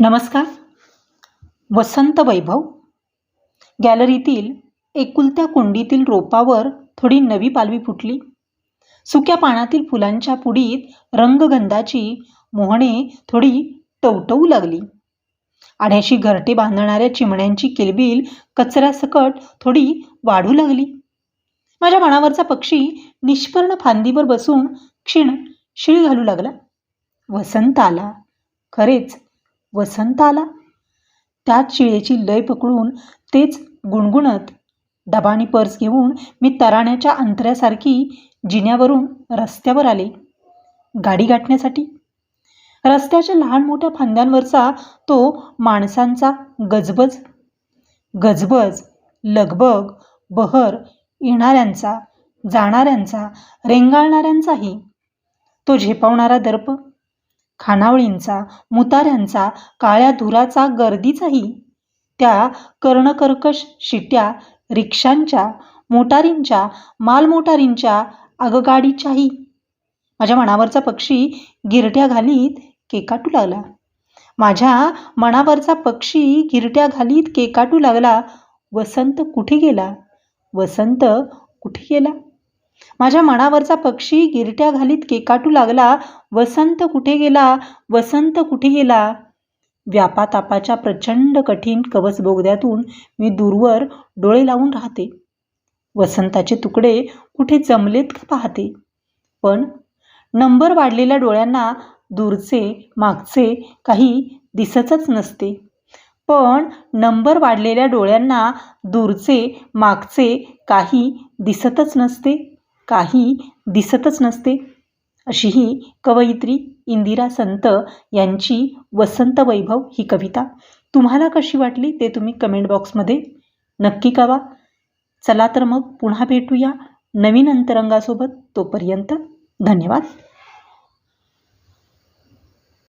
नमस्कार. वसंत वैभव. गॅलरीतील एकुलत्या कुंडीतील रोपावर थोडी नवी पालवी फुटली. सुक्या पानातील फुलांच्या पुडीत रंगगंधाची मोहणे थोडी टवटवू लागली. आढ्याशी घरटे बांधणाऱ्या चिमण्यांची किलबिल कचऱ्यासकट थोडी वाढू लागली. माझ्या मनावरचा पक्षी निष्पर्ण फांदीवर बसून क्षीण शिळ घालू लागला. वसंत आला. खरेच वसंत आला. त्याच शिळेची लय पकडून तेच गुणगुणत डबा पर्स घेऊन मी तराण्याच्या अंतऱ्यासारखी जिन्यावरून रस्त्यावर आले. गाडी गाठण्यासाठी. रस्त्याच्या लहान मोठ्या फांद्यांवरचा तो माणसांचा गजबज. गजबज लगबग बहर येणाऱ्यांचा जाणाऱ्यांचा रेंगाळणाऱ्यांचाही. तो झेपावणारा दर्प. खानावळींचा मुताऱ्यांचा काळ्या धुराचा गर्दीचाही. त्या कर्णकर्कश शिट्या रिक्षांच्या मोटारींच्या मालमोटारींच्या आगगाडीच्याही. माझ्या मनावरचा पक्षी गिरट्या घालीत केकाटू लागला. माझ्या मनावरचा पक्षी गिरट्या घालीत केकाटू लागला. वसंत कुठे गेला? वसंत कुठे गेला? माझ्या मनावरचा पक्षी गिरट्या घालीत केकाटू लागला. वसंत कुठे गेला? वसंत कुठे गेला? व्यापातापाच्या प्रचंड कठीण कवच बोगद्यातून मी दूरवर डोळे लावून राहते. वसंताचे तुकडे कुठे जमलेत का पाहते? पण नंबर वाढलेल्या डोळ्यांना दूरचे मागचे काही दिसतच नसते. पण नंबर वाढलेल्या डोळ्यांना दूरचे मागचे काही दिसतच नसते. काही दिसतच नसते. अशी ही कवयित्री इंदिरा संत यांची वसंत वैभव ही कविता. तुम्हाला कशी वाटली ते तुम्ही कमेंट बॉक्समध्ये नक्की कवा चला तर मग पुन्हा भेटूया नवीन अंतरंगासोबत. तोपर्यंत धन्यवाद.